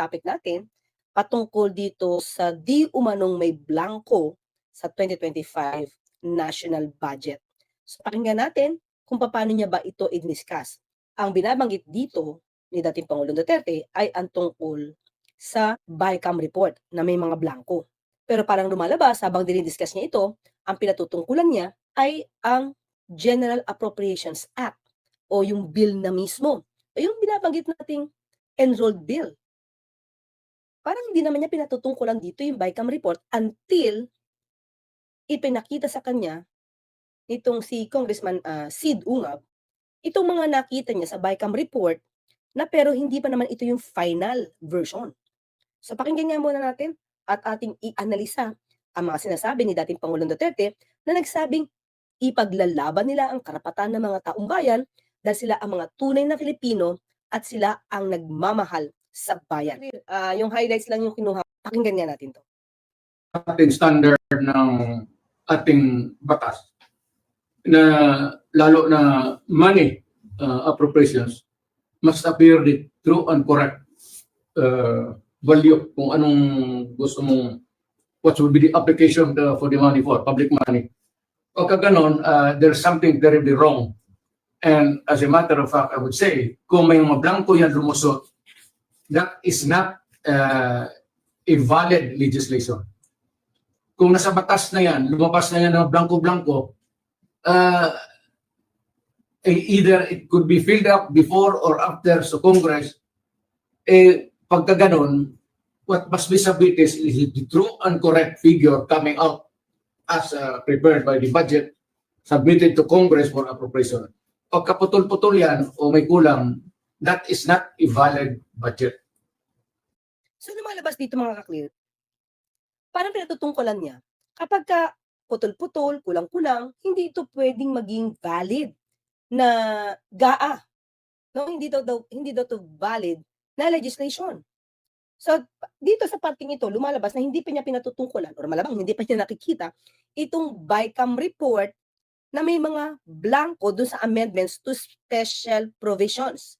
topic natin patungkol dito sa di umanong may blanco sa 2025 national budget. So pakinggan natin kung paano niya ba ito i-discuss. Ang binabanggit dito ni dating Pangulong Duterte ay ang tungkol sa BICAM report na may mga blanco. Pero parang lumalabas habang dinidiscuss niya ito, ang pinatutungkulan niya ay ang General Appropriations Act o yung bill na mismo. O yung binabanggit nating enrolled bill. Parang hindi naman niya pinatutungkulan dito yung BICAM report until ipinakita sa kanya nitong si Congressman ah, Sid Ungab itong mga nakita niya sa BICAM report na pero hindi pa naman ito yung final version. So pakinggan nga muna natin at ating i-analisa ang mga sinasabi ni dating Pangulong Duterte na nagsabing ipaglalaban nila ang karapatan ng mga taong bayan dahil sila ang mga tunay na Filipino at sila ang nagmamahal sa bayan. Ah, yung highlights lang yung kinuha. Pakinggan nga natin to. ating standard ng ating batas na lalo na money uh, appropriations must appear the true and correct uh, value kung anong gusto mong what will be the application uh, for the money for public money. Pagka ganon, uh, there's something terribly wrong. And as a matter of fact, I would say, kung may mga blanco yan lumusot, that is not uh, a valid legislation kung nasa batas na yan, lumabas na yan ng blanco-blanco, uh, eh, either it could be filled up before or after sa Congress, eh, pagka ganun, what must be submitted is, the true and correct figure coming out as uh, prepared by the budget submitted to Congress for appropriation. Pagka putol-putol yan o may kulang, that is not a valid budget. So lumalabas dito mga kaklear, parang pinatutungkulan niya, kapag ka putol-putol, kulang-kulang, hindi ito pwedeng maging valid na GAA. No, hindi daw, daw hindi daw to valid na legislation. So dito sa parting ito lumalabas na hindi pa niya pinatutungkulan or malamang hindi pa niya nakikita itong BICAM report na may mga blanco dun sa amendments to special provisions.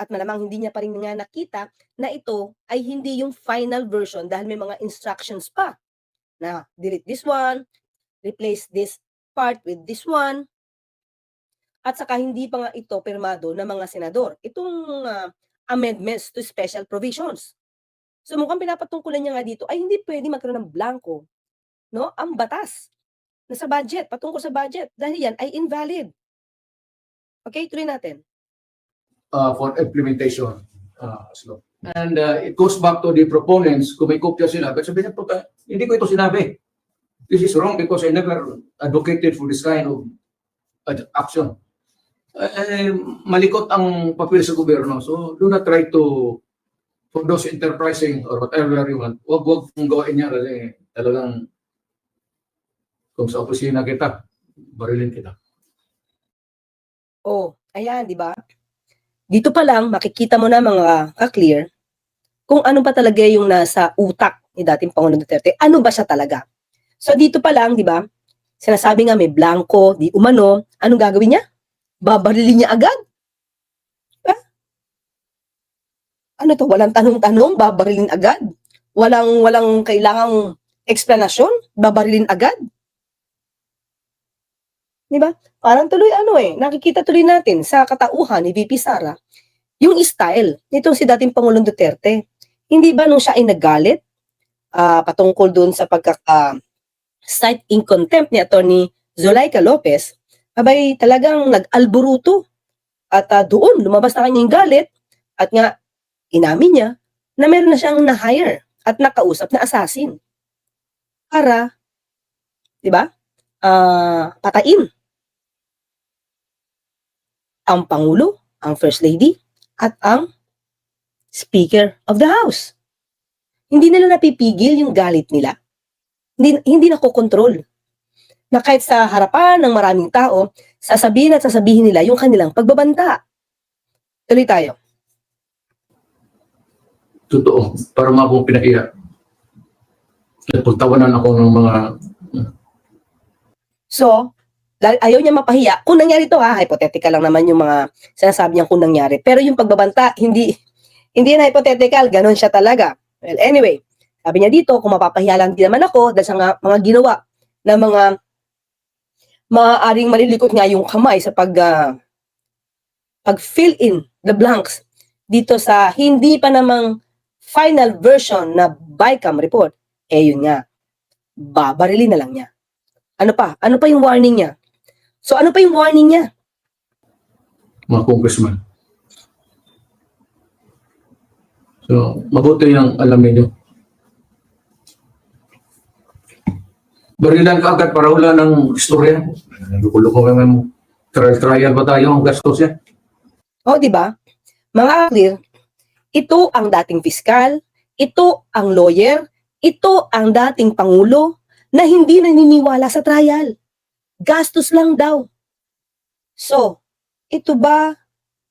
At malamang hindi niya pa rin nga nakita na ito ay hindi yung final version dahil may mga instructions pa na delete this one, replace this part with this one, at saka hindi pa nga ito pirmado ng mga senador. Itong ah, amendments to special provisions. So mukhang pinapatungkulan niya nga dito ay hindi pwede magkaroon ng blanco no, ang batas na sa budget, patungkol sa budget dahil yan ay invalid. Okay, tuloy natin. Uh, for implementation. Uh, so, and uh, it goes back to the proponents, kung may kopya sila, but sabi niya, "Puta, hindi ko ito sinabi. This is wrong because I never advocated for this kind of action. Eh, malikot ang papel sa gobyerno. So, do not try to, for those enterprising or whatever you want, wag wag mong gawin niya kasi talagang kung sa opisina kita, barilin kita. Oh, ayan, di ba? Dito pa lang, makikita mo na mga ka-clear kung ano pa talaga yung nasa utak ni dating Pangulong Duterte. Ano ba siya talaga? So dito pa lang, di ba? Sinasabi nga may blanco, di umano. Anong gagawin niya? Babarilin niya agad? Ha? Ano to? Walang tanong-tanong, babarilin agad? Walang walang kailangang explanation, babarilin agad? Di ba? Parang tuloy ano eh, nakikita tuloy natin sa katauhan ni VP Sara, yung style nitong si dating Pangulong Duterte. Hindi ba nung siya ay nagalit ah, patungkol doon sa pagka ah, cite in contempt ni Attorney Zulaika Lopez, abay talagang nag-alburuto at ah, doon lumabas na kanyang galit at nga inamin niya na meron na siyang na-hire at nakausap na assassin para, di ba, ah, patain ang Pangulo, ang First Lady, at ang Speaker of the House. Hindi nila napipigil yung galit nila. Hindi, hindi nakokontrol. Na kahit sa harapan ng maraming tao, sasabihin at sasabihin nila yung kanilang pagbabanta. Tuloy tayo. Totoo, para mga akong pinahiya. Nagpuntawanan ako ng mga So, ayaw niya mapahiya, kung nangyari to ha, hypothetical lang naman yung mga sinasabi niya kung nangyari. Pero yung pagbabanta, hindi Hindi na hypothetical, ganun siya talaga. Well, anyway, sabi niya dito, kung mapapahiya lang din naman ako dahil sa nga- mga ginawa ng mga maaaring malilikot nga yung kamay sa pag ah, pag fill in the blanks dito sa hindi pa namang final version na BICAM report, eh yun nga, babarilin na lang niya. Ano pa? Ano pa yung warning niya? So ano pa yung warning niya? mga congressman. So, mabuti yung alamin nyo. Barilan ka agad para wala ng istorya. Luko-luko ka mo. Trial-trial ba tayo ang gastos yan? O, di ba? Mga clear, ito ang dating fiskal, ito ang lawyer, ito ang dating pangulo na hindi naniniwala sa trial. Gastos lang daw. So, ito ba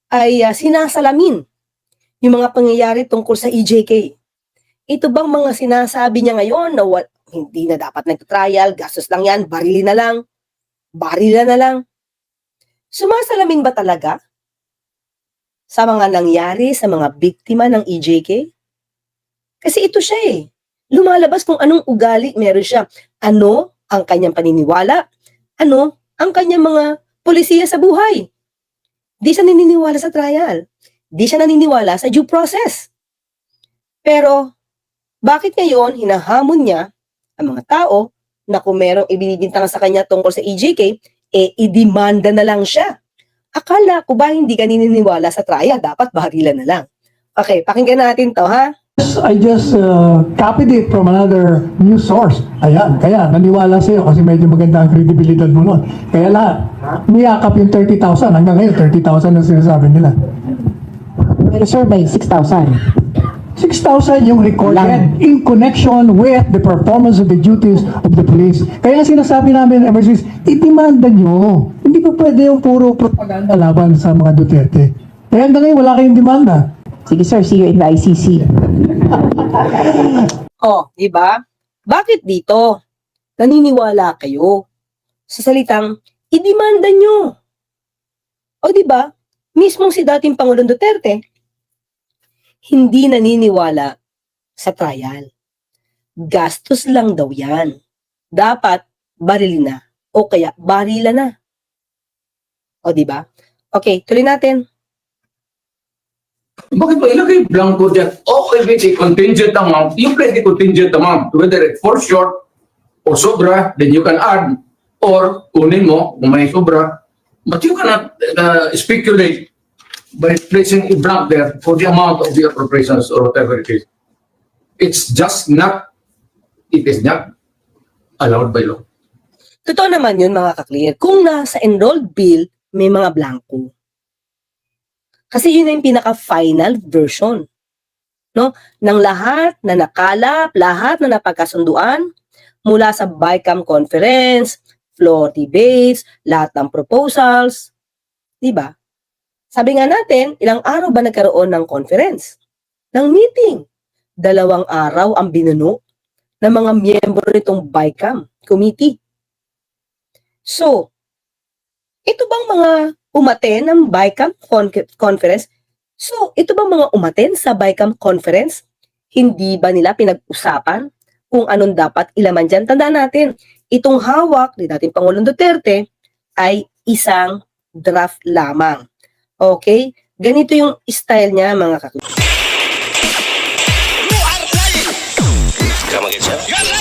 ay ah, sinasalamin yung mga pangyayari tungkol sa EJK? Ito bang mga sinasabi niya ngayon na wa- hindi na dapat nagtrial, gastos lang yan, barili na lang, barila na lang? Sumasalamin ba talaga sa mga nangyari sa mga biktima ng EJK? Kasi ito siya eh. Lumalabas kung anong ugali meron siya. Ano ang kanyang paniniwala? Ano ang kanyang mga polisiya sa buhay? Di siya naniniwala sa trial. Di siya naniniwala sa due process. Pero, bakit ngayon hinahamon niya ang mga tao na kung merong ibinibintang sa kanya tungkol sa EJK, eh, idemanda na lang siya. Akala ko ba hindi ka naniniwala sa trial, dapat barilan na lang. Okay, pakinggan natin to ha. I just uh, copied it from another news source. Ayan, kaya naniwala sa'yo kasi medyo maganda ang credibility mo nun. Kaya lahat, niyakap yung 30,000. Hanggang ngayon, 30,000 ang sinasabi nila. Pero sir, may 6,000. 6,000 yung recorded Lang. in connection with the performance of the duties of the police. Kaya sinasabi namin ever since, itimanda nyo. Hindi pa pwede yung puro propaganda laban sa mga Duterte. Kaya hanggang ngayon, wala kayong demanda. Sige sir, see you in the ICC. Oh, di ba? Bakit dito? Naniniwala kayo sa salitang idemanda nyo. O di ba? Mismong si dating Pangulong Duterte hindi naniniwala sa trial. Gastos lang daw yan. Dapat barilin na o kaya barila na. O di ba? Okay, tuloy natin. Bakit ba ilagay blanco dyan? Oh, if it's a contingent amount, you play the contingent amount. Whether it falls short or sobra, then you can add. Or kunin mo kung may sobra. But you cannot uh, speculate by placing a blank there for the amount of the appropriations or whatever it is. It's just not, it is not allowed by law. Totoo naman yun mga kaklear. Kung nasa enrolled bill, may mga blanco. Kasi yun na yung pinaka-final version. No? Ng lahat na nakalap, lahat na napagkasunduan, mula sa BICAM conference, floor debates, lahat ng proposals. Di ba? Sabi nga natin, ilang araw ba nagkaroon ng conference? Ng meeting. Dalawang araw ang binuno ng mga miyembro nitong BICAM committee. So, ito bang mga umaten ng BICAM con- conference? So, ito bang mga umaten sa BICAM conference? Hindi ba nila pinag-usapan kung anong dapat ilaman dyan? Tandaan natin, itong hawak ni dating Pangulong Duterte ay isang draft lamang. Okay? Ganito yung style niya, mga kakilala. Come again,